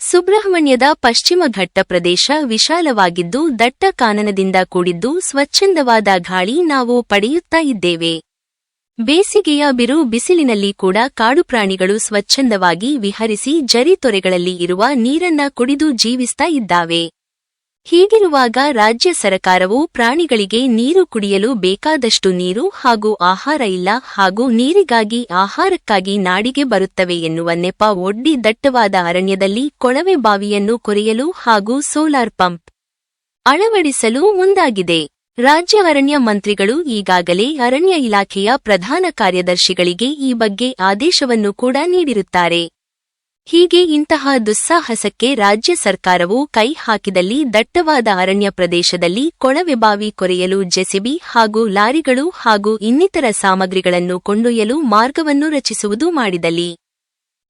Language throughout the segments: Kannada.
ಸುಬ್ರಹ್ಮಣ್ಯದ ಪಶ್ಚಿಮ ಘಟ್ಟ ಪ್ರದೇಶ ವಿಶಾಲವಾಗಿದ್ದು ದಟ್ಟ ಕಾನನದಿಂದ ಕೂಡಿದ್ದು ಸ್ವಚ್ಛಂದವಾದ ಗಾಳಿ ನಾವು ಪಡೆಯುತ್ತಾ ಇದ್ದೇವೆ. ಬೇಸಿಗೆಯ ಬಿರು ಬಿಸಿಲಿನಲ್ಲಿ ಕೂಡ ಕಾಡು ಪ್ರಾಣಿಗಳು ಸ್ವಚ್ಛಂದವಾಗಿ ವಿಹರಿಸಿ ಜರಿ ತೊರೆಗಳಲ್ಲಿ ಇರುವ ನೀರನ್ನ ಕುಡಿದು ಜೀವಿಸ್ತಾ ಇದ್ದಾವೆ. ಹೀಗಿರುವಾಗ ರಾಜ್ಯ ಸರಕಾರವು ಪ್ರಾಣಿಗಳಿಗೆ ನೀರು ಕುಡಿಯಲು ಬೇಕಾದಷ್ಟು ನೀರು ಹಾಗೂ ಆಹಾರ ಇಲ್ಲ ಹಾಗೂ ನೀರಿಗಾಗಿ ಆಹಾರಕ್ಕಾಗಿ ನಾಡಿಗೆ ಬರುತ್ತವೆ ಎನ್ನುವ ನೆಪ ಒಡ್ಡಿ ದಟ್ಟವಾದ ಅರಣ್ಯದಲ್ಲಿ ಕೊಳವೆ ಬಾವಿಯನ್ನು ಕೊರೆಯಲು ಹಾಗೂ ಸೋಲಾರ್ ಪಂಪ್ ಅಳವಡಿಸಲು ಮುಂದಾಗಿದೆ. ರಾಜ್ಯ ಅರಣ್ಯ ಮಂತ್ರಿಗಳು ಈಗಾಗಲೇ ಅರಣ್ಯ ಇಲಾಖೆಯ ಪ್ರಧಾನ ಕಾರ್ಯದರ್ಶಿಗಳಿಗೆ ಈ ಬಗ್ಗೆ ಆದೇಶವನ್ನು ಕೂಡ ನೀಡಿರುತ್ತಾರೆ. ಹೀಗೆ ಇಂತಹ ದುಸ್ಸಾಹಸಕ್ಕೆ ರಾಜ್ಯ ಸರ್ಕಾರವು ಕೈ ಹಾಕಿದಲ್ಲಿ ದಟ್ಟವಾದ ಅರಣ್ಯ ಪ್ರದೇಶದಲ್ಲಿ ಕೊಳವೆಬಾವಿ ಕೊರೆಯಲು ಜೆಸಿಬಿ ಹಾಗೂ ಲಾರಿಗಳು ಹಾಗೂ ಇನ್ನಿತರ ಸಾಮಗ್ರಿಗಳನ್ನು ಕೊಂಡೊಯ್ಯಲು ಮಾರ್ಗವನ್ನು ರಚಿಸುವುದು ಮಾಡಿದಲ್ಲಿ.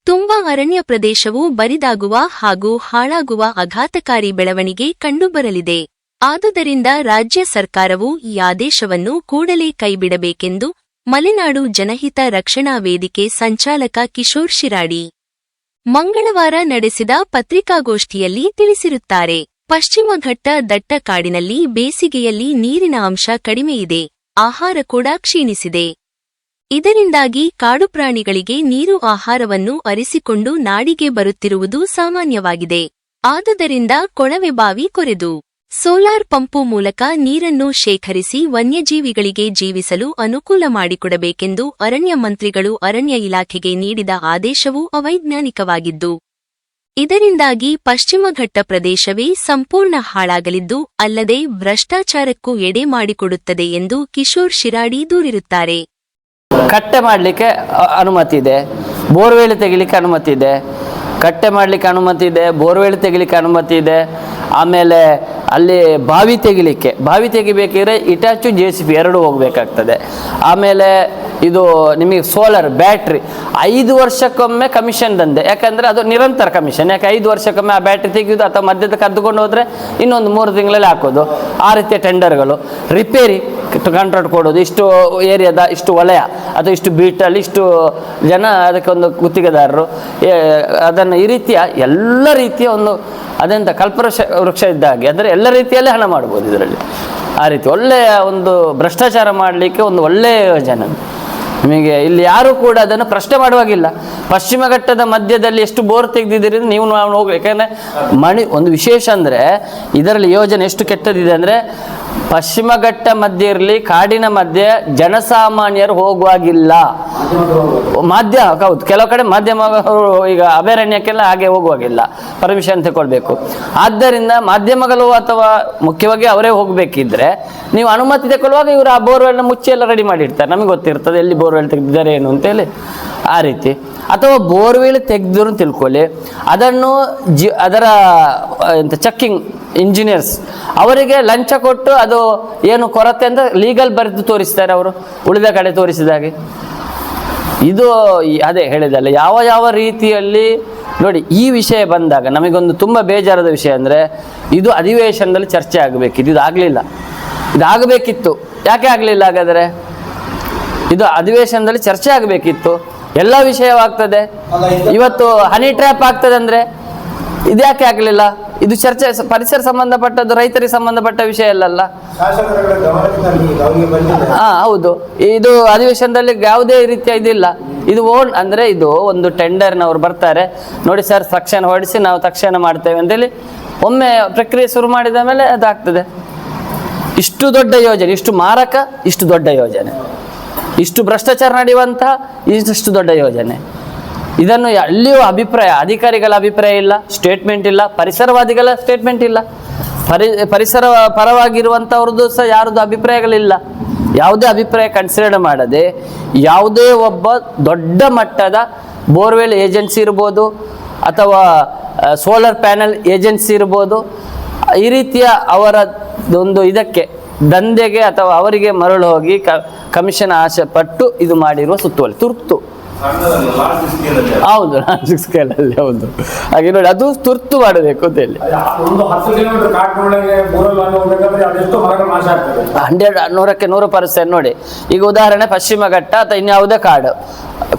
ತುಂಬಾ ಅರಣ್ಯ ಪ್ರದೇಶವು ಬರಿದಾಗುವ ಹಾಗೂ ಹಾಳಾಗುವ ಆಘಾತಕಾರಿ ಬೆಳವಣಿಗೆ ಕಂಡುಬರಲಿದೆ. ಆದುದರಿಂದ ರಾಜ್ಯ ಸರ್ಕಾರವು ಈ ಆದೇಶವನ್ನು ಕೂಡಲೇ ಕೈಬಿಡಬೇಕೆಂದು ಮಲೆನಾಡು ಜನಹಿತ ರಕ್ಷಣಾ ವೇದಿಕೆ ಸಂಚಾಲಕ ಕಿಶೋರ್ ಶಿರಾಡಿ. ಮಂಗಳವಾರ ನಡೆಸಿದ ಪತ್ರಿಕಾಗೋಷ್ಠಿಯಲ್ಲಿ ತಿಳಿಸಿರುತ್ತಾರೆ. ಪಶ್ಚಿಮ ಘಟ್ಟ ದಟ್ಟ ಕಾಡಿನಲ್ಲಿ ಬೇಸಿಗೆಯಲ್ಲಿ ನೀರಿನ ಅಂಶ ಕಡಿಮೆಯಿದೆ ಆಹಾರ ಕೂಡ ಕ್ಷೀಣಿಸಿದೆ. ಇದರಿಂದಾಗಿ ಕಾಡು ಪ್ರಾಣಿಗಳಿಗೆ ನೀರು ಆಹಾರವನ್ನು ಅರಿಸಿಕೊಂಡು ನಾಡಿಗೆ ಬರುತ್ತಿರುವುದು ಸಾಮಾನ್ಯವಾಗಿದೆ. ಆದುದರಿಂದ ಕೊಳವೆಬಾವಿ ಕೊರೆದು. ಸೋಲಾರ್ ಪಂಪು ಮೂಲಕ ನೀರನ್ನು ಶೇಖರಿಸಿ ವನ್ಯಜೀವಿಗಳಿಗೆ ಜೀವಿಸಲು ಅನುಕೂಲ ಮಾಡಿಕೊಡಬೇಕೆಂದು ಅರಣ್ಯ ಮಂತ್ರಿಗಳು ಅರಣ್ಯ ಇಲಾಖೆಗೆ ನೀಡಿದ ಆದೇಶವು ಅವೈಜ್ಞಾನಿಕವಾಗಿದ್ದು, ಇದರಿಂದಾಗಿ ಪಶ್ಚಿಮಘಟ್ಟ ಪ್ರದೇಶವೇ ಸಂಪೂರ್ಣ ಹಾಳಾಗಲಿದ್ದು, ಅಲ್ಲದೆ ಭ್ರಷ್ಟಾಚಾರಕ್ಕೂ ಎಡೆ ಮಾಡಿಕೊಡುತ್ತದೆ ಎಂದು ಕಿಶೋರ್ ಶಿರಾಡಿ ದೂರಿರುತ್ತಾರೆ. ಕಟ್ಟೆ ಮಾಡಲಿಕ್ಕೆ ಅನುಮತಿ ಇದೆ. ಬೋರ್ವೆಲ್ ತೆಗಿಲಿಕ್ಕೆ ಅನುಮತಿ ಇದೆ. ಕಟ್ಟೆ ಮಾಡಲಿಕ್ಕೆ ಅನುಮತಿ ಇದೆ, ಬೋರ್ವೆಲ್ ತೆಗಿಲಿಕ್ಕೆ ಅನುಮತಿ ಇದೆ, ಆಮೇಲೆ ಅಲ್ಲಿ ಬಾವಿ ತೆಗಿಲಿಕ್ಕೆ. ಬಾವಿ ತೆಗಿಬೇಕಿದ್ರೆ ಇಟಾಚು ಜೆ ಸಿ ಬಿ ಎರಡು ಹೋಗಬೇಕಾಗ್ತದೆ. ಆಮೇಲೆ ಇದು ನಿಮಗೆ ಸೋಲಾರ್ ಬ್ಯಾಟ್ರಿ. ಐದು ವರ್ಷಕ್ಕೊಮ್ಮೆ ಕಮಿಷನ್ ದಂದೆ ಯಾಕಂದರೆ ಅದು ನಿರಂತರ ಕಮಿಷನ್. ಯಾಕೆ ಐದು ವರ್ಷಕ್ಕೊಮ್ಮೆ ಆ ಬ್ಯಾಟ್ರಿ ತೆಗೆಯೋದು ಅಥವಾ ಮಧ್ಯದ ಕದ್ದುಕೊಂಡು ಹೋದರೆ ಇನ್ನೊಂದು ಮೂರು ತಿಂಗಳಲ್ಲಿ ಹಾಕೋದು. ಆ ರೀತಿಯ ಟೆಂಡರ್ಗಳು ರಿಪೇರಿ ಕಾಂಟ್ರಾಕ್ಟ್ ಕೊಡೋದು, ಇಷ್ಟು ಏರಿಯಾದ, ಇಷ್ಟು ವಲಯ ಅಥವಾ ಇಷ್ಟು ಬೀಟಲ್ಲಿ ಇಷ್ಟು ಜನ ಅದಕ್ಕೆ ಒಂದು ಗುತ್ತಿಗೆದಾರರು. ಅದನ್ನು ಈ ರೀತಿಯ ಎಲ್ಲ ರೀತಿಯ ಒಂದು ಅದೆಂತ ಕಲ್ಪವೃಕ್ಷ, ವೃಕ್ಷ ಇದ್ದ ಹಾಗೆ. ಅಂದರೆ ಎಲ್ಲ ರೀತಿಯಲ್ಲೇ ಹಣ ಮಾಡ್ಬೋದು ಇದರಲ್ಲಿ. ಆ ರೀತಿ ಒಳ್ಳೆಯ ಒಂದು ಭ್ರಷ್ಟಾಚಾರ ಮಾಡಲಿಕ್ಕೆ ಒಂದು ಒಳ್ಳೆಯ ಯೋಜನೆ. ನಿಮಗೆ ಇಲ್ಲಿ ಯಾರು ಕೂಡ ಅದನ್ನು ಪ್ರಶ್ನೆ ಮಾಡುವಾಗಿಲ್ಲ. ಪಶ್ಚಿಮ ಘಟ್ಟದ ಮಧ್ಯದಲ್ಲಿ ಎಷ್ಟು ಬೋರ್ ತೆಗೆದಿದ್ದೀರಿ ನೀವು ನಾವು ಹೋಗ್ಬೇಕು ಯಾಕಂದರೆ ಮಣಿ, ಒಂದು ವಿಶೇಷ ಅಂದರೆ ಇದರಲ್ಲಿ ಯೋಜನೆ ಎಷ್ಟು ಕೆಟ್ಟದಿದೆ ಅಂದರೆ ಪಶ್ಚಿಮ ಘಟ್ಟ ಮಧ್ಯೆ ಇರಲಿ, ಕಾಡಿನ ಮಧ್ಯೆ ಜನಸಾಮಾನ್ಯರು ಹೋಗುವಾಗಿಲ್ಲ. ಮಾಧ್ಯ, ಹೌದು, ಕೆಲವು ಕಡೆ ಮಾಧ್ಯಮಗಳು ಈಗ ಅಭಯಾರಣ್ಯಕ್ಕೆಲ್ಲ ಹಾಗೆ ಹೋಗುವಾಗಿಲ್ಲ. ಪರ್ಮಿಷನ್ ತಗೊಳ್ಬೇಕು ಆದ್ದರಿಂದ ಮಾಧ್ಯಮಗಳು ಅಥವಾ ಮುಖ್ಯವಾಗಿ ಅವರೇ ಹೋಗಬೇಕಿದ್ರೆ ನೀವು ಅನುಮತಿ ತಗೊಳ್ಳುವಾಗ ಇವರು ಆ ಬೋರ್ವೆಲ್ನ ಮುಚ್ಚಿ ಎಲ್ಲ ರೆಡಿ ಮಾಡಿರ್ತಾರೆ. ನಮಗೆ ಗೊತ್ತಿರ್ತದೆ ಎಲ್ಲಿ ಬೋರ್ವೆಲ್ ತೆಗೆದಿದ್ದಾರೆ ಏನು ಅಂತೇಳಿ ಆ ರೀತಿ. ಅಥವಾ ಬೋರ್ವೆಲ್ ತೆಗೆದ್ರು ತಿಳ್ಕೊಳ್ಳಿ. ಅದನ್ನು ಜಿ, ಅದರ ಎಂತ, ಚೆಕ್ಕಿಂಗ್ ಇಂಜಿನಿಯರ್ಸ್ ಅವರಿಗೆ ಲಂಚ ಕೊಟ್ಟು ಅದು ಏನು ಕೊರತೆ ಅಂತ ಲೀಗಲ್ ಬರೆದು ತೋರಿಸ್ತಾರೆ ಅವರು, ಉಳಿದ ಕಡೆ ತೋರಿಸಿದಾಗೆ ಇದು ಅದೇ ಹೇಳಿದಲ್ಲ ಯಾವ ಯಾವ ರೀತಿಯಲ್ಲಿ, ನೋಡಿ, ಈ ವಿಷಯ ಬಂದಾಗ ನಮಗೊಂದು ತುಂಬ ಬೇಜಾರದ ವಿಷಯ ಅಂದರೆ ಇದು ಅಧಿವೇಶನದಲ್ಲಿ ಚರ್ಚೆ ಆಗಬೇಕಿತ್ತು ಇದು ಆಗಲಿಲ್ಲ ಇದಾಗಬೇಕಿತ್ತು. ಯಾಕೆ ಆಗಲಿಲ್ಲ ಹಾಗಾದರೆ? ಇದು ಅಧಿವೇಶನದಲ್ಲಿ ಚರ್ಚೆ ಆಗಬೇಕಿತ್ತು. ಎಲ್ಲ ವಿಷಯವಾಗ್ತದೆ. ಇವತ್ತು ಹನಿ ಟ್ರ್ಯಾಪ್ ಆಗ್ತದೆ ಅಂದ್ರೆ ಇದ್ಯಾಕೆ ಆಗಲಿಲ್ಲ? ಇದು ಚರ್ಚೆ ಪರಿಸರ ಸಂಬಂಧಪಟ್ಟದ್ದು ರೈತರಿಗೆ ಸಂಬಂಧಪಟ್ಟ ವಿಷಯ ಅಲ್ಲಲ್ಲ. ಹಾ ಹೌದು. ಇದು ಅಧಿವೇಶನದಲ್ಲಿ ಯಾವುದೇ ರೀತಿಯ ಇದಿಲ್ಲ. ಇದು ಓನ್ ಅಂದ್ರೆ ಇದು ಒಂದು ಟೆಂಡರ್ನವ್ರು ಬರ್ತಾರೆ. ನೋಡಿ ಸರ್ ತಕ್ಷಣ ಹೊಡಿಸಿ ನಾವು ತಕ್ಷಣ ಮಾಡ್ತೇವೆ ಅಂತೇಳಿ ಒಮ್ಮೆ ಪ್ರಕ್ರಿಯೆ ಶುರು ಮಾಡಿದ ಮೇಲೆ ಅದಾಗ್ತದೆ. ಇಷ್ಟು ದೊಡ್ಡ ಯೋಜನೆ ಇಷ್ಟು ಮಾರಕ ಇಷ್ಟು ದೊಡ್ಡ ಯೋಜನೆ. ಇಷ್ಟು ಭ್ರಷ್ಟಾಚಾರ ನಡೆಯುವಂತಹ ಇಷ್ಟು ದೊಡ್ಡ ಯೋಜನೆ. ಇದನ್ನು ಎಲ್ಲಿಯೂ ಅಭಿಪ್ರಾಯ, ಅಧಿಕಾರಿಗಳ ಅಭಿಪ್ರಾಯ ಇಲ್ಲ ಸ್ಟೇಟ್ಮೆಂಟ್ ಇಲ್ಲ, ಪರಿಸರವಾದಿಗಳ ಸ್ಟೇಟ್ಮೆಂಟ್ ಇಲ್ಲ. ಪರಿ, ಪರಿಸರ ಪರವಾಗಿರುವಂಥವ್ರದ್ದು ಸಹ ಯಾರ್ದು ಅಭಿಪ್ರಾಯಗಳಿಲ್ಲ. ಯಾವುದೇ ಅಭಿಪ್ರಾಯ ಕನ್ಸಿಡರ್ ಮಾಡದೆ ಯಾವುದೇ ಒಬ್ಬ ದೊಡ್ಡ ಮಟ್ಟದ ಬೋರ್ವೆಲ್ ಏಜೆನ್ಸಿ ಇರ್ಬೋದು ಅಥವಾ ಸೋಲಾರ್ ಪ್ಯಾನೆಲ್ ಏಜೆನ್ಸಿ ಇರ್ಬೋದು. ಈ ರೀತಿಯ ಅವರ ಒಂದು ಇದಕ್ಕೆ ದಂಧೆಗೆ ಅಥವಾ ಅವರಿಗೆ ಮರಳು ಹೋಗಿ ಕಮಿಷನ್ ಆಸೆ ಪಟ್ಟು ಇದು ಮಾಡಿರುವ ಸುತ್ತುವಳಿ ತುರ್ತು. ಹೌದು ಲಾರ್ಜ್ ಸ್ಕೇಲಲ್ಲಿ ಹೌದು. ಹಾಗೆ ನೋಡಿ ಅದು ತುರ್ತು ಮಾಡಬೇಕು ಅಂತ ಹೇಳಿ. ಹಂಡ್ರೆಡ್ ನೂರಕ್ಕೆ ನೂರು ಪರ್ಸೆಂಟ್ ನೋಡಿ. ಈಗ ಉದಾಹರಣೆ ಪಶ್ಚಿಮ ಘಟ್ಟ ಅಥವಾ ಇನ್ಯಾವುದೇ ಕಾಡು.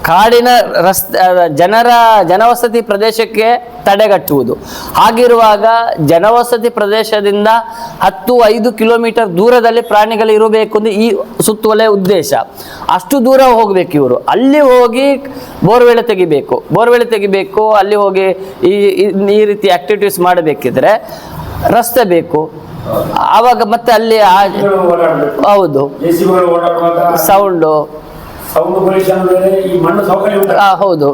ಕಾಡಿನ ರಸ್ತೆ ಜನರ ಜನವಸತಿ ಪ್ರದೇಶಕ್ಕೆ ತಡೆಗಟ್ಟುವುದು ಹಾಗಿರುವಾಗ ಜನವಸತಿ ಪ್ರದೇಶದಿಂದ ಹತ್ತು ಐದು ಕಿಲೋಮೀಟರ್ ದೂರದಲ್ಲಿ ಪ್ರಾಣಿಗಳು ಇರಬೇಕು ಅಂದ್ರೆ ಈ ಸುತ್ತುವಲೆ ಉದ್ದೇಶ. ಅಷ್ಟು ದೂರ ಹೋಗ್ಬೇಕು ಇವರು. ಅಲ್ಲಿ ಹೋಗಿ ಬೋರ್ವೆಲ್ ತೆಗಿಬೇಕು. ಬೋರ್ವೆಲ್ ತೆಗಿಬೇಕು ಅಲ್ಲಿ ಹೋಗಿ ಈ ಈ- ರೀತಿ ಆಕ್ಟಿವಿಟೀಸ್ ಮಾಡಬೇಕಿದ್ರೆ ರಸ್ತೆ ಬೇಕು. ಆವಾಗ ಮತ್ತೆ ಅಲ್ಲಿ ಹೌದು. ಸೌಂಡು ಹೌದು.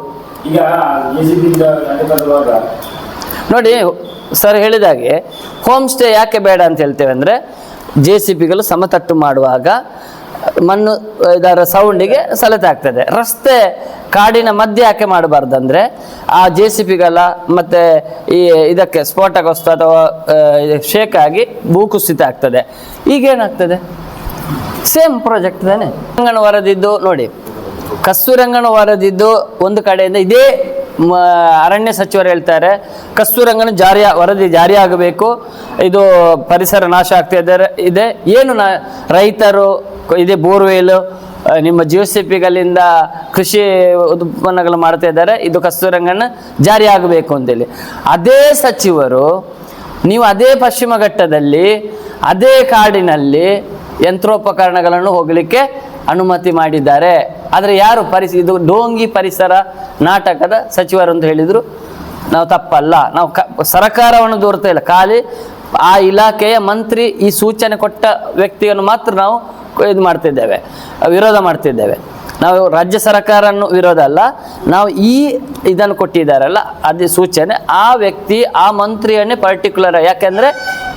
ನೋಡಿ ಸರ್ ಹೇಳಿದಾಗೆ ಹೋಮ್ ಸ್ಟೇ ಯಾಕೆ ಬೇಡ ಅಂತ ಹೇಳ್ತೇವೆ ಅಂದರೆ ಜೆ ಸಿ ಪಿಗಳು ಸಮತಟ್ಟು ಮಾಡುವಾಗ ಮಣ್ಣು, ಇದರ ಸೌಂಡಿಗೆ ಸಲತೆ ಆಗ್ತದೆ. ರಸ್ತೆ ಕಾಡಿನ ಮಧ್ಯೆ ಯಾಕೆ ಮಾಡಬಾರ್ದಂದ್ರೆ, ಆ ಜೆ ಸಿ ಪಿಗಳ ಮತ್ತು ಈ ಇದಕ್ಕೆ ಸ್ಫೋಟಕ ವಸ್ತು ಅಥವಾ ಶೇಕ್ ಆಗಿ ಭೂಕುಸಿತ ಆಗ್ತದೆ. ಈಗೇನಾಗ್ತದೆ? ಸೇಮ್ ಪ್ರಾಜೆಕ್ಟ್ ತಾನೆ. ರಂಗಣ ವರದಿದ್ದು ನೋಡಿ ಕಸ್ತೂರಂಗಣ ವರದಿದ್ದು ಒಂದು ಕಡೆಯಿಂದ ಇದೇ ಅರಣ್ಯ ಸಚಿವರು ಹೇಳ್ತಾರೆ, ಕಸ್ತೂರಂಗನ ಜಾರಿಯ ವರದಿ ಜಾರಿಯಾಗಬೇಕು, ಇದು ಪರಿಸರ ನಾಶ ಆಗ್ತಾ ಇದ್ದಾರೆ, ಇದೆ. ಏನು ನಾ, ರೈತರು, ಇದೆ ಬೋರ್ವೆಲ್ ನಿಮ್ಮ ಜಿ ಎಸ್ ಪಿಗಳಿಂದ ಕೃಷಿ ಉತ್ಪನ್ನಗಳು ಮಾಡ್ತಾ ಇದ್ದಾರೆ, ಇದು ಕಸ್ತೂರಂಗನ ಜಾರಿಯಾಗಬೇಕು ಅಂತೇಳಿ. ಅದೇ ಸಚಿವರು, ನೀವು ಅದೇ ಪಶ್ಚಿಮ ಘಟ್ಟದಲ್ಲಿ, ಅದೇ ಕಾಡಿನಲ್ಲಿ ಯಂತ್ರೋಪಕರಣಗಳನ್ನು ಹೋಗಲಿಕ್ಕೆ ಅನುಮತಿ ಮಾಡಿದ್ದಾರೆ. ಆದರೆ ಯಾರು ಪರಿಸ, ಇದು ಡೋಂಗಿ ಪರಿಸರ ನಾಟಕದ ಸಚಿವರು ಅಂತ ಹೇಳಿದರು. ನಾವು ತಪ್ಪಲ್ಲ. ನಾವು ಕ, ಸರಕಾರವನ್ನು ದೂರ್ತಾ ಇಲ್ಲ. ಖಾಲಿ ಆ ಇಲಾಖೆಯ ಮಂತ್ರಿ ಈ ಸೂಚನೆ ಕೊಟ್ಟ ವ್ಯಕ್ತಿಯನ್ನು ಮಾತ್ರ ನಾವು ಇದು ಮಾಡ್ತಿದ್ದೇವೆ. ವಿರೋಧ ಮಾಡ್ತಿದ್ದೇವೆ. ನಾವು ರಾಜ್ಯ ಸರ್ಕಾರನ್ನು ವಿರೋಧ ಅಲ್ಲ ನಾವು ಈ ಇದನ್ನು ಕೊಟ್ಟಿದ್ದಾರಲ್ಲ, ಅದೇ ಸೂಚನೆ, ಆ ವ್ಯಕ್ತಿ, ಆ ಮಂತ್ರಿಯನ್ನೇ ಪರ್ಟಿಕ್ಯುಲರ್ ಯಾಕೆಂದರೆ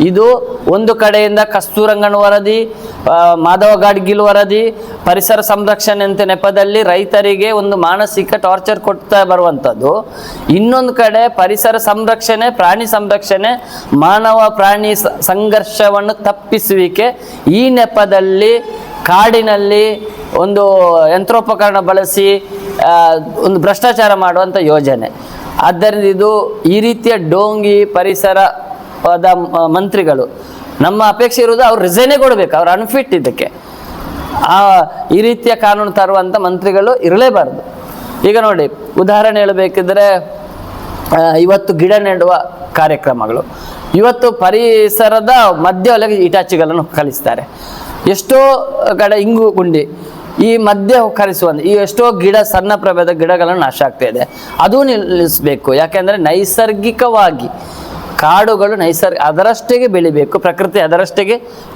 ಇದು ಒಂದು ಕಡೆಯಿಂದ ಕಸ್ತೂರಂಗನ್ ವರದಿ ಮಾಧವ ಗಾಡ್ಗಿಲ್ ವರದಿ, ಪರಿಸರ ಸಂರಕ್ಷಣೆ ಅಂತ ನೆಪದಲ್ಲಿ ರೈತರಿಗೆ ಒಂದು ಮಾನಸಿಕ ಟಾರ್ಚರ್ ಕೊಡ್ತಾ ಬರುವಂಥದ್ದು. ಇನ್ನೊಂದು ಕಡೆ ಪರಿಸರ ಸಂರಕ್ಷಣೆ, ಪ್ರಾಣಿ ಸಂರಕ್ಷಣೆ, ಮಾನವ ಪ್ರಾಣಿ ಸಂಘರ್ಷವನ್ನು ತಪ್ಪಿಸುವಿಕೆ ಈ ನೆಪದಲ್ಲಿ ಕಾಡಿನಲ್ಲಿ ಒಂದು ಯಂತ್ರೋಪಕರಣ ಬಳಸಿ ಒಂದು ಭ್ರಷ್ಟಾಚಾರ ಮಾಡುವಂಥ ಯೋಜನೆ. ಆದ್ದರಿಂದ ಇದು ಈ ರೀತಿಯ ಡೋಂಗಿ ಪರಿಸರದ ಮಂತ್ರಿಗಳು, ನಮ್ಮ ಅಪೇಕ್ಷೆ ಇರುವುದು ಅವ್ರು ರಿಸೈನೇ ಕೊಡಬೇಕು, ಅವ್ರು ಅನ್ಫಿಟ್ ಇದಕ್ಕೆ. ಆ, ಈ ರೀತಿಯ ಕಾನೂನು ತರುವಂಥ ಮಂತ್ರಿಗಳು ಇರಲೇಬಾರದು. ಈಗ ನೋಡಿ, ಉದಾಹರಣೆ ಹೇಳಬೇಕಿದ್ರೆ ಇವತ್ತು ಗಿಡ ನೆಡುವ ಕಾರ್ಯಕ್ರಮಗಳು. ಇವತ್ತು ಪರಿಸರದ ಮಧ್ಯ ಒಳಗೆ ಇಟಾಚಿಗಳನ್ನು ಕಲಿಸ್ತಾರೆ. ಎಷ್ಟೋ ಕಡೆ ಇಂಗು ಗುಂಡಿ ಈ ಮಧ್ಯೆ ಕಲಿಸುವಂಥ ಈ ಎಷ್ಟೋ ಗಿಡ, ಸಣ್ಣ ಪ್ರಭೇದ ಗಿಡಗಳನ್ನು ನಾಶ ಆಗ್ತಾ ಇದೆ. ಅದು ನಿಲ್ಲಿಸಬೇಕು. ಯಾಕೆಂದರೆ ನೈಸರ್ಗಿಕವಾಗಿ ಕಾಡುಗಳು ನೈಸರ್ಗ ಅದರಷ್ಟೇ ಬೆಳಿಬೇಕು, ಪ್ರಕೃತಿ ಅದರಷ್ಟೇ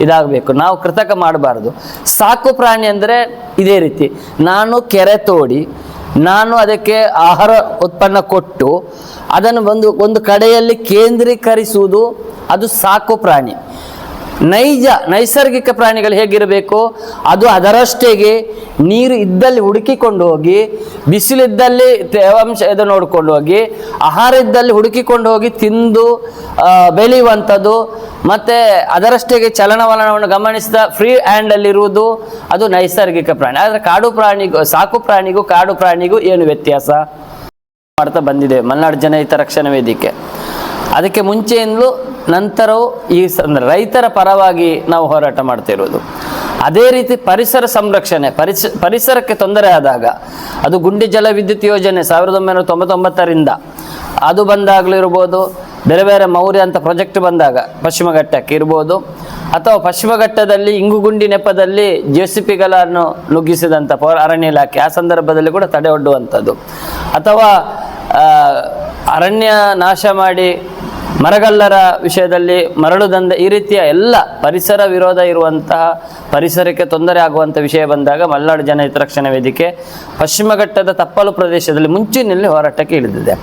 ಇದಾಗಬೇಕು. ನಾವು ಕೃತಕ ಮಾಡಬಾರ್ದು. ಸಾಕು ಪ್ರಾಣಿ ಅಂದರೆ ಇದೇ ರೀತಿ. ನಾನು ಕೆರೆ ತೋಡಿ, ನಾನು ಅದಕ್ಕೆ ಆಹಾರ ಉತ್ಪನ್ನ ಕೊಟ್ಟು, ಅದನ್ನು ಒಂದು ಒಂದು ಕಡೆಯಲ್ಲಿ ಕೇಂದ್ರೀಕರಿಸುವುದು ಅದು ಸಾಕು ಪ್ರಾಣಿ. ನೈಜ, ನೈಸರ್ಗಿಕ ಪ್ರಾಣಿಗಳು ಹೇಗಿರಬೇಕು? ಅದು ಅದರಷ್ಟೇಗೆ ನೀರು ಇದ್ದಲ್ಲಿ ಹುಡುಕಿಕೊಂಡು ಹೋಗಿ, ಬಿಸಿಲಿದ್ದಲ್ಲಿ ತೇವಾಂಶ ಇದು ನೋಡಿಕೊಂಡು ಹೋಗಿ, ಆಹಾರ ಇದ್ದಲ್ಲಿ ಹುಡುಕಿಕೊಂಡು ಹೋಗಿ ತಿಂದು ಬೆಳೆಯುವಂಥದ್ದು, ಮತ್ತು ಅದರಷ್ಟೇಗೆ ಚಲನವಲನವನ್ನು ಗಮನಿಸಿದ ಫ್ರೀ ಹ್ಯಾಂಡಲ್ಲಿರುವುದು ಅದು ನೈಸರ್ಗಿಕ ಪ್ರಾಣಿ. ಆದರೆ ಕಾಡು ಪ್ರಾಣಿಗೂ, ಸಾಕು ಪ್ರಾಣಿಗೂ, ಕಾಡು ಪ್ರಾಣಿಗೂ ಏನು ವ್ಯತ್ಯಾಸ? ಮಾಡ್ತಾ ಬಂದಿದೆ. ಮಲೆನಾಡು ಜನಹಿತ ರಕ್ಷಣಾ ವೇದಿಕೆ ಅದಕ್ಕೆ ಮುಂಚೆಯಿಂದಲೂ ನಂತರವೂ ಈ ರೈತರ ಪರವಾಗಿ ನಾವು ಹೋರಾಟ ಮಾಡ್ತಿರೋದು. ಅದೇ ರೀತಿ ಪರಿಸರ ಸಂರಕ್ಷಣೆ, ಪರಿಸ, ಪರಿಸರಕ್ಕೆ ತೊಂದರೆ ಆದಾಗ, ಅದು ಗುಂಡಿ ಜಲ ವಿದ್ಯುತ್ ಯೋಜನೆ ಸಾವಿರದ ಒಂಬೈನೂರ ತೊಂಬತ್ತೊಂಬತ್ತರಿಂದ ಅದು ಬಂದಾಗಲೂ ಇರ್ಬೋದು, ಬೇರೆ ಬೇರೆ ಮೌರ್ಯ ಅಂತ ಪ್ರಾಜೆಕ್ಟ್ ಬಂದಾಗ ಪಶ್ಚಿಮ ಘಟ್ಟಕ್ಕೆ ಇರ್ಬೋದು, ಅಥವಾ ಪಶ್ಚಿಮ ಘಟ್ಟದಲ್ಲಿ ಇಂಗುಗುಂಡಿ ನೆಪದಲ್ಲಿ ಜೆ ಸಿ ಪಿಗಳನ್ನು ನುಗ್ಗಿಸಿದಂಥ ಅರಣ್ಯ ಇಲಾಖೆ, ಆ ಸಂದರ್ಭದಲ್ಲಿ ಕೂಡ ತಡೆ ಒಡ್ಡುವಂಥದ್ದು. ಅಥವಾ ಅರಣ್ಯ ನಾಶ ಮಾಡಿ ಮರಗಲ್ಲರ ವಿಷಯದಲ್ಲಿ ಮರಳು ದಂಧೆ ಈ ರೀತಿಯ ಎಲ್ಲ ಪರಿಸರ ವಿರೋಧ ಇರುವಂತಹ ಪರಿಸರಕ್ಕೆ ತೊಂದರೆ ಆಗುವಂಥ ವಿಷಯ ಬಂದಾಗ ಮಲೆನಾಡು ಜನ ಹಿತರಕ್ಷಣಾ ವೇದಿಕೆ ಪಶ್ಚಿಮ ಘಟ್ಟದ ತಪ್ಪಲು ಪ್ರದೇಶದಲ್ಲಿ ಮುಂಚಿನಲ್ಲಿ ಹೋರಾಟಕ್ಕೆ ಇಳಿದಿದೆ.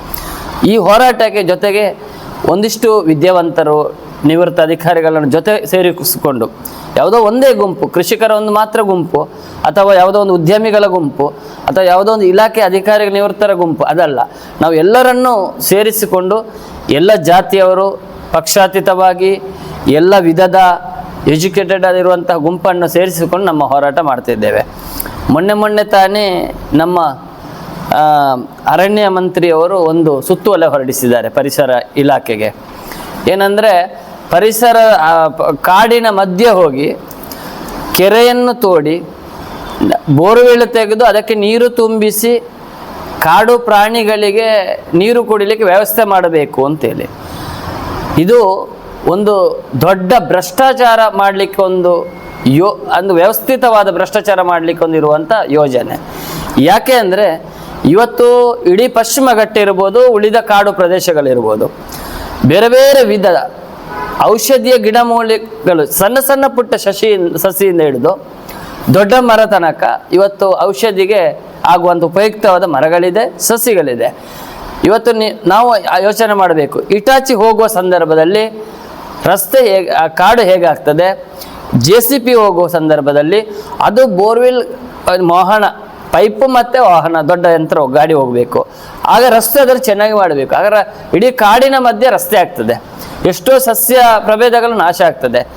ಈ ಹೋರಾಟಕ್ಕೆ ಜೊತೆಗೆ ಒಂದಿಷ್ಟು ವಿದ್ಯಾವಂತರು, ನಿವೃತ್ತ ಅಧಿಕಾರಿಗಳನ್ನು ಜೊತೆ ಸೇರಿಸಿಕೊಂಡು ಯಾವುದೋ ಒಂದೇ ಗುಂಪು, ಕೃಷಿಕರ ಒಂದು ಮಾತ್ರ ಗುಂಪು ಅಥವಾ ಯಾವುದೋ ಒಂದು ಉದ್ಯಮಿಗಳ ಗುಂಪು ಅಥವಾ ಯಾವುದೋ ಒಂದು ಇಲಾಖೆ ಅಧಿಕಾರಿಗಳ ನಿವೃತ್ತರ ಗುಂಪು ಅದಲ್ಲ. ನಾವು ಎಲ್ಲರನ್ನೂ ಸೇರಿಸಿಕೊಂಡು ಎಲ್ಲ ಜಾತಿಯವರು ಪಕ್ಷಾತೀತವಾಗಿ ಎಲ್ಲ ವಿಧದ ಎಜುಕೇಟೆಡ್ ಆಗಿರುವಂತಹ ಗುಂಪನ್ನು ಸೇರಿಸಿಕೊಂಡು ನಮ್ಮ ಹೋರಾಟ ಮಾಡ್ತಿದ್ದೇವೆ. ಮೊನ್ನೆ ಮೊನ್ನೆ ತಾನೇ ನಮ್ಮ ಅರಣ್ಯ ಮಂತ್ರಿಯವರು ಒಂದು ಸುತ್ತುವಲೆ ಹೊರಡಿಸಿದ್ದಾರೆ ಪರಿಸರ ಇಲಾಖೆಗೆ. ಏನಂದರೆ ಪರಿಸರ ಕಾಡಿನ ಮಧ್ಯೆ ಹೋಗಿ ಕೆರೆಯನ್ನು ತೋಡಿ ಬೋರ್ವೆಲ್ ತೆಗೆದು ಅದಕ್ಕೆ ನೀರು ತುಂಬಿಸಿ ಕಾಡು ಪ್ರಾಣಿಗಳಿಗೆ ನೀರು ಕುಡಿಲಿಕ್ಕೆ ವ್ಯವಸ್ಥೆ ಮಾಡಬೇಕು ಅಂತೇಳಿ. ಇದು ಒಂದು ದೊಡ್ಡ ಭ್ರಷ್ಟಾಚಾರ ಮಾಡಲಿಕ್ಕೆ ಒಂದು ಯೋ ಅಂದು ವ್ಯವಸ್ಥಿತವಾದ ಭ್ರಷ್ಟಾಚಾರ ಮಾಡಲಿಕ್ಕೆ ಒಂದು ಇರುವಂಥ ಯೋಜನೆ. ಯಾಕೆ ಅಂದರೆ ಇವತ್ತು ಇಡೀ ಪಶ್ಚಿಮ ಘಟ್ಟ ಇರ್ಬೋದು, ಉಳಿದ ಕಾಡು ಪ್ರದೇಶಗಳಿರ್ಬೋದು. ಬೇರೆ ಬೇರೆ ವಿಧದ ಔಷಧೀಯ ಗಿಡಮೂಲಿಕೆಗಳು, ಸಣ್ಣ ಸಣ್ಣ ಪುಟ್ಟ ಶಶಿ ಸಸಿಯಿಂದ ಹಿಡಿದು ದೊಡ್ಡ ಮರ ತನಕ ಇವತ್ತು ಔಷಧಿಗೆ ಆಗುವಂಥ ಉಪಯುಕ್ತವಾದ ಮರಗಳಿದೆ, ಸಸಿಗಳಿದೆ. ಇವತ್ತು ನಾವು ಯೋಚನೆ ಮಾಡಬೇಕು. ಇಟಾಚಿ ಹೋಗುವ ಸಂದರ್ಭದಲ್ಲಿ ರಸ್ತೆ ಹೇಗೆ ಕಾಡು ಹೇಗಾಗ್ತದೆ? ಜೆ ಸಿ ಪಿ ಹೋಗುವ ಸಂದರ್ಭದಲ್ಲಿ ಅದು ಬೋರ್ವೆಲ್ ವಾಹನ, ಪೈಪು ಮತ್ತು ವಾಹನ, ದೊಡ್ಡ ಯಂತ್ರ ಗಾಡಿ ಹೋಗಬೇಕು. ಆಗ ರಸ್ತೆ ಅದರ ಚೆನ್ನಾಗಿ ಮಾಡಬೇಕು. ಆಗ ಇಡೀ ಕಾಡಿನ ಮಧ್ಯೆ ರಸ್ತೆ ಆಗ್ತದೆ. ಎಷ್ಟೋ ಸಸ್ಯ ಪ್ರಭೇದಗಳು ನಾಶ ಆಗ್ತದೆ.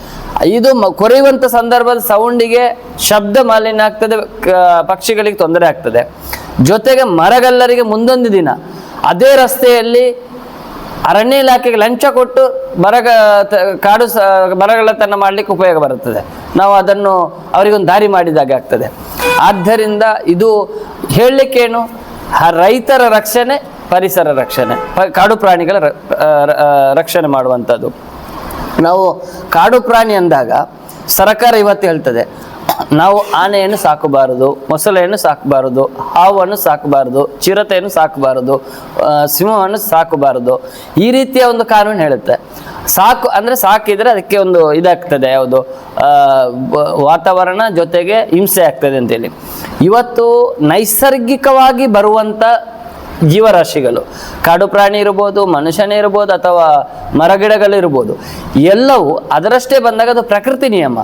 ಇದು ಕೊರೆಯುವಂಥ ಸಂದರ್ಭದ ಸೌಂಡಿಗೆ ಶಬ್ದ ಮಾಲಿನ್ಯ ಆಗ್ತದೆ ಪಕ್ಷಿಗಳಿಗೆ ತೊಂದರೆ ಆಗ್ತದೆ. ಜೊತೆಗೆ ಮರಗಲ್ಲರಿಗೆ ಮುಂದೊಂದು ದಿನ. ಅದೇ ರಸ್ತೆಯಲ್ಲಿ ಅರಣ್ಯ ಇಲಾಖೆಗೆ ಲಂಚ ಕೊಟ್ಟು ಮರಗ ಕಾಡು ಮರಗಳತನ ಮಾಡಲಿಕ್ಕೆ ಉಪಯೋಗ ಬರುತ್ತದೆ. ನಾವು ಅದನ್ನು ಅವರಿಗೊಂದು ದಾರಿ ಮಾಡಿದಾಗೆ ಆಗ್ತದೆ. ಆದ್ದರಿಂದ ಇದು ಹೇಳಲಿಕ್ಕೇನು? ರೈತರ ರಕ್ಷಣೆ, ಪರಿಸರ ರಕ್ಷಣೆ ಕಾಡು ಪ್ರಾಣಿಗಳ ರಕ್ಷಣೆ ಮಾಡುವಂಥದ್ದು. ನಾವು ಕಾಡು ಪ್ರಾಣಿ ಅಂದಾಗ ಸರ್ಕಾರ ಇವತ್ತು ಹೇಳ್ತದೆ, ನಾವು ಆನೆಯನ್ನು ಸಾಕಬಾರದು, ಮೊಸಳೆಯನ್ನು ಸಾಕಬಾರದು, ಹಾವನ್ನು ಸಾಕಬಾರದು, ಚಿರತೆಯನ್ನು ಸಾಕಬಾರದು ಸಿಂಹವನ್ನು ಸಾಕಬಾರದು. ಈ ರೀತಿಯ ಒಂದು ಕಾನೂನು ಹೇಳುತ್ತೆ. ಸಾಕು ಅಂದರೆ ಸಾಕಿದರೆ ಅದಕ್ಕೆ ಒಂದು ಇದಾಗ್ತದೆ, ಯಾವುದು ವಾತಾವರಣ ಜೊತೆಗೆ ಹಿಂಸೆ ಆಗ್ತದೆ ಅಂತೇಳಿ. ಇವತ್ತು ನೈಸರ್ಗಿಕವಾಗಿ ಬರುವಂಥ ಜೀವರಾಶಿಗಳು. ಕಾಡು ಪ್ರಾಣಿ ಇರ್ಬೋದು, ಮನುಷ್ಯನೇ ಇರ್ಬೋದು ಅಥವಾ ಮರಗಿಡಗಳಿರ್ಬೋದು ಎಲ್ಲವೂ ಅದರಷ್ಟೇ ಬಂದಾಗ ಅದು ಪ್ರಕೃತಿ ನಿಯಮ.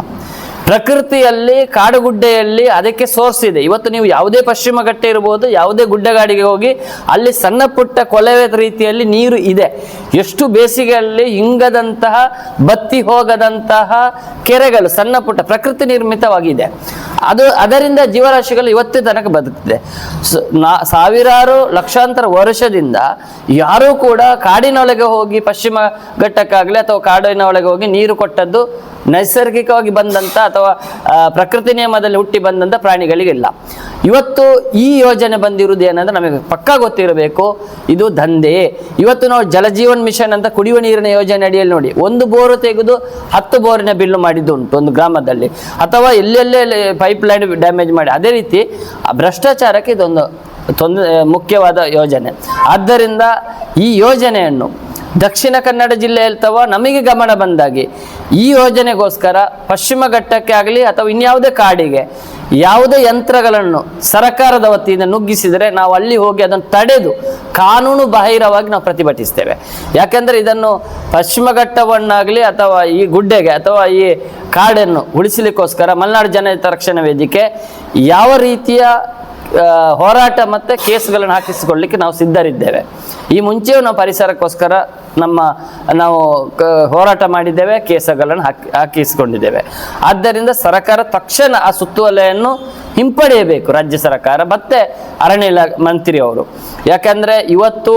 ಪ್ರಕೃತಿಯಲ್ಲಿ ಕಾಡುಗುಡ್ಡೆಯಲ್ಲಿ ಅದಕ್ಕೆ ಸೋರ್ಸ್ ಇದೆ. ಇವತ್ತು ನೀವು ಯಾವುದೇ ಪಶ್ಚಿಮ ಘಟ್ಟೆ ಇರ್ಬೋದು, ಯಾವುದೇ ಗುಡ್ಡಗಾಡಿಗೆ ಹೋಗಿ ಅಲ್ಲಿ ಸಣ್ಣ ಪುಟ್ಟ ಕೊಳವೆ ರೀತಿಯಲ್ಲಿ ನೀರು ಇದೆ. ಎಷ್ಟು ಬೇಸಿಗೆಯಲ್ಲಿ ಇಂಗದಂತಹ, ಬತ್ತಿ ಹೋಗದಂತಹ ಕೆರೆಗಳು ಸಣ್ಣ ಪುಟ್ಟ ಪ್ರಕೃತಿ ನಿರ್ಮಿತವಾಗಿದೆ. ಅದು ಅದರಿಂದ ಜೀವರಾಶಿಗಳು ಇವತ್ತೇ ತನಕ ಬದುಕಿದೆ ಸಾವಿರಾರು ಲಕ್ಷಾಂತರ ವರ್ಷದಿಂದ ಯಾರೂ ಕೂಡ ಕಾಡಿನೊಳಗೆ ಹೋಗಿ ಪಶ್ಚಿಮ ಘಟ್ಟಕ್ಕಾಗಲಿ ಅಥವಾ ಕಾಡಿನ ಒಳಗೆ ಹೋಗಿ ನೀರು ಕೊಟ್ಟದ್ದು ನೈಸರ್ಗಿಕವಾಗಿ ಬಂದಂಥ ಅಥವಾ ಪ್ರಕೃತಿ ನಿಯಮದಲ್ಲಿ ಹುಟ್ಟಿ ಬಂದಂಥ ಪ್ರಾಣಿಗಳಿಗಿಲ್ಲ. ಇವತ್ತು ಈ ಯೋಜನೆ ಬಂದಿರುವುದು ಏನಂದ್ರೆ ನಮಗೆ ಪಕ್ಕಾ ಗೊತ್ತಿರಬೇಕು, ಇದು ದಂಧೆ. ಇವತ್ತು ನಾವು ಜಲಜೀವನ್ ಮಿಷನ್ ಅಂತ ಕುಡಿಯುವ ನೀರಿನ ಯೋಜನೆ ಅಡಿಯಲ್ಲಿ ನೋಡಿ, ಒಂದು ಬೋರು ತೆಗೆದು ಹತ್ತು ಬೋರಿನ ಬಿಲ್ಲು ಮಾಡಿದ್ದು ಉಂಟು ಒಂದು ಗ್ರಾಮದಲ್ಲಿ. ಅಥವಾ ಎಲ್ಲೆಲ್ಲೇ ಪೈಪ್ ಲೈನ್ ಡ್ಯಾಮೇಜ್ ಮಾಡಿ. ಅದೇ ರೀತಿ ಆ ಭ್ರಷ್ಟಾಚಾರಕ್ಕೆ ಇದೊಂದು ತೊಂದರೆ ಮುಖ್ಯವಾದ ಯೋಜನೆ. ಆದ್ದರಿಂದ ಈ ಯೋಜನೆಯನ್ನು ದಕ್ಷಿಣ ಕನ್ನಡ ಜಿಲ್ಲೆಯಲ್ಲಿ ತವ ನಮಗೆ ಗಮನ ಬಂದಾಗೆ ಈ ಯೋಜನೆಗೋಸ್ಕರ ಪಶ್ಚಿಮ ಘಟ್ಟಕ್ಕೆ ಆಗಲಿ ಅಥವಾ ಇನ್ಯಾವುದೇ ಕಾಡಿಗೆ ಯಾವುದೇ ಯಂತ್ರಗಳನ್ನು ಸರ್ಕಾರದ ವತಿಯಿಂದ ನುಗ್ಗಿಸಿದರೆ ನಾವು ಅಲ್ಲಿ ಹೋಗಿ ಅದನ್ನು ತಡೆದು ಕಾನೂನು ಬಾಹಿರವಾಗಿ ನಾವು ಪ್ರತಿಭಟಿಸ್ತೇವೆ. ಯಾಕೆಂದರೆ ಇದನ್ನು ಪಶ್ಚಿಮ ಘಟ್ಟವನ್ನಾಗಲಿ ಅಥವಾ ಈ ಗುಡ್ಡೆಗೆ ಅಥವಾ ಈ ಕಾಡನ್ನು ಉಳಿಸಲಿಕ್ಕೋಸ್ಕರ ಮಲೆನಾಡು ಜನಹಿತ ರಕ್ಷಣಾ ವೇದಿಕೆ ಯಾವ ರೀತಿಯ ಹೋರಾಟ ಮತ್ತು ಕೇಸ್ಗಳನ್ನು ಹಾಕಿಸಿಕೊಳ್ಳಲಿಕ್ಕೆ ನಾವು ಸಿದ್ಧರಿದ್ದೇವೆ. ಈ ಮುಂಚೆಯೂ ನಾವು ಪರಿಸರಕ್ಕೋಸ್ಕರ ನಮ್ಮ ನಾವು ಹೋರಾಟ ಮಾಡಿದ್ದೇವೆ, ಕೇಸಗಳನ್ನು ಹಾಕಿ, ಹಾಕಿಸಿಕೊಂಡಿದ್ದೇವೆ. ಆದ್ದರಿಂದ ಸರ್ಕಾರ ತಕ್ಷಣ ಆ ಸುತ್ತುವಲೆಯನ್ನು ಹಿಂಪಡೆಯಬೇಕು, ರಾಜ್ಯ ಸರ್ಕಾರ, ಮತ್ತೆ ಅರಣ್ಯ ಇಲಾ ಮಂತ್ರಿಯವರು ಯಾಕಂದರೆ ಇವತ್ತು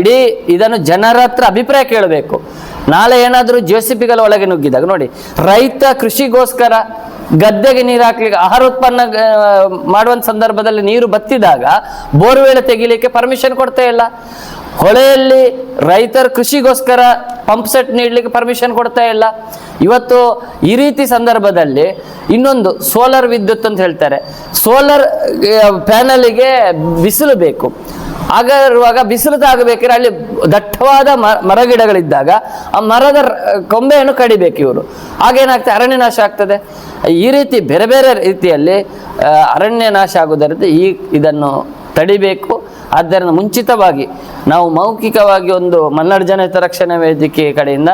ಇಡೀ ಇದನ್ನು ಜನರ ಹತ್ರ ಅಭಿಪ್ರಾಯ ಕೇಳಬೇಕು. ನಾಳೆ ಏನಾದರೂ ಜೆ ಸಿ ಪಿಗಳ ಒಳಗೆ ನುಗ್ಗಿದಾಗ ನೋಡಿ, ರೈತ ಕೃಷಿಗೋಸ್ಕರ ಗದ್ದೆಗೆ ನೀರು ಹಾಕ್ಲಿಕ್ಕೆ, ಆಹಾರ ಉತ್ಪನ್ನ ಮಾಡುವಂತ ಸಂದರ್ಭದಲ್ಲಿ ನೀರು ಬತ್ತಿದಾಗ ಬೋರ್ವೆಲ್ ತೆಗಿಲಿಕ್ಕೆ ಪರ್ಮಿಷನ್ ಕೊಡ್ತಾ ಇಲ್ಲ. ಹೊಳೆಯಲ್ಲಿ ರೈತರ ಕೃಷಿಗೋಸ್ಕರ ಪಂಪ್ ಸೆಟ್ ನೀಡಲಿಕ್ಕೆ ಪರ್ಮಿಷನ್ ಕೊಡ್ತಾ ಇಲ್ಲ. ಇವತ್ತು ಈ ರೀತಿ ಸಂದರ್ಭದಲ್ಲಿ ಇನ್ನೊಂದು ಸೋಲಾರ್ ವಿದ್ಯುತ್ ಅಂತ ಹೇಳ್ತಾರೆ. ಸೋಲಾರ್ ಪ್ಯಾನಲಿಗೆ ಬಿಸಿಲು ಬೇಕು. ಆಗ ಇರುವಾಗ ಬಿಸಿಲು ತಾಗಬೇಕಾದ್ರೆ ಅಲ್ಲಿ ದಟ್ಟವಾದ ಮರ ಮರಗಿಡಗಳಿದ್ದಾಗ ಆ ಮರದ ಕೊಂಬೆಯನ್ನು ಕಡಿಬೇಕು ಇವರು. ಆಗೇನಾಗ್ತದೆ ಅರಣ್ಯ ನಾಶ ಆಗ್ತದೆ. ಈ ರೀತಿ ಬೇರೆ ಬೇರೆ ರೀತಿಯಲ್ಲಿ ಅರಣ್ಯ ನಾಶ ಆಗುವುದರಿಂದ ಈ ಇದನ್ನು ತಡಿಬೇಕು. ಆದ್ದರಿಂದ ಮುಂಚಿತವಾಗಿ ನಾವು ಮೌಖಿಕವಾಗಿ ಒಂದು ಮಲೆನಾಡು ಜನಹಿತ ರಕ್ಷಣಾ ವೇದಿಕೆ ಕಡೆಯಿಂದ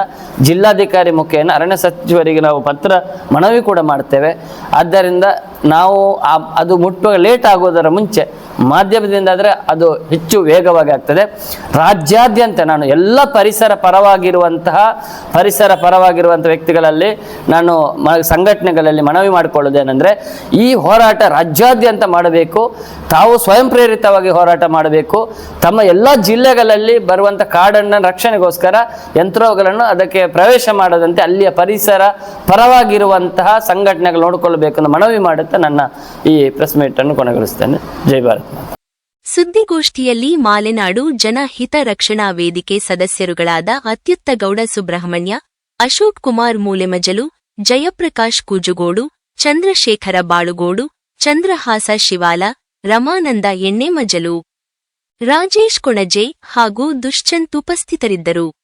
ಜಿಲ್ಲಾಧಿಕಾರಿ ಮುಖೇನ ಅರಣ್ಯ ಸಚಿವರಿಗೆ ನಾವು ಪತ್ರ ಮನವಿ ಕೂಡ ಮಾಡ್ತೇವೆ. ಆದ್ದರಿಂದ ನಾವು ಅದು ಮುಟ್ಟುವ ಲೇಟ್ ಆಗೋದರ ಮುಂಚೆ ಮಾಧ್ಯಮದಿಂದ ಆದರೆ ಅದು ಹೆಚ್ಚು ವೇಗವಾಗಿ ಆಗ್ತದೆ. ರಾಜ್ಯಾದ್ಯಂತ ನಾನು ಎಲ್ಲ ಪರಿಸರ ಪರವಾಗಿರುವಂತಹ, ಪರಿಸರ ಪರವಾಗಿರುವಂಥ ವ್ಯಕ್ತಿಗಳಲ್ಲಿ ನಾನು ಮ, ಸಂಘಟನೆಗಳಲ್ಲಿ ಮನವಿ ಮಾಡಿಕೊಳ್ಳೋದೇನೆಂದರೆ ಈ ಹೋರಾಟ ರಾಜ್ಯಾದ್ಯಂತ ಮಾಡಬೇಕು. ತಾವು ಸ್ವಯಂ ಪ್ರೇರಿತವಾಗಿ ಹೋರಾಟ ಮಾಡಬೇಕು. ತಮ್ಮ ಎಲ್ಲ ಜಿಲ್ಲೆಗಳಲ್ಲಿ ಬರುವಂಥ ಕಾಡನ್ನು ರಕ್ಷಣೆಗೋಸ್ಕರ ಯಂತ್ರಗಳನ್ನು ಅದಕ್ಕೆ ಪ್ರವೇಶ ಮಾಡದಂತೆ ಅಲ್ಲಿಯ ಪರಿಸರ ಪರವಾಗಿರುವಂತಹ ಸಂಘಟನೆಗಳು ನೋಡಿಕೊಳ್ಳಬೇಕು ಮನವಿ ಮಾಡುತ್ತಾ ನನ್ನ ಈ ಪ್ರೆಸ್ ಮೀಟನ್ನು ಕೊನೆಗೊಳಿಸ್ತೇನೆ. ಜೈ ಭಾರತ್. ಸುದ್ದಿಗೋಷ್ಠಿಯಲ್ಲಿ ಮಾಲೆನಾಡು ಜನ ಹಿತ ರಕ್ಷಣಾ ವೇದಿಕೆ ಸದಸ್ಯರುಗಳಾದ ಅತ್ಯುತ್ತ ಗೌಡ ಸುಬ್ರಹ್ಮಣ್ಯ, ಅಶೋಕ್ ಕುಮಾರ್ ಮೂಲೆಮಜಲು, ಜಯಪ್ರಕಾಶ್ ಕೂಜುಗೋಡು, ಚಂದ್ರಶೇಖರ ಬಾಳುಗೋಡು, ಚಂದ್ರಹಾಸ ಶಿವಾಲ, ರಮಾನಂದ ಎಣ್ಣೆಮಜಲು, ರಾಜೇಶ್ ಕೊಣಜೆ ಹಾಗೂ ದುಶ್ಚಂತ್ ಉಪಸ್ಥಿತರಿದ್ದರು.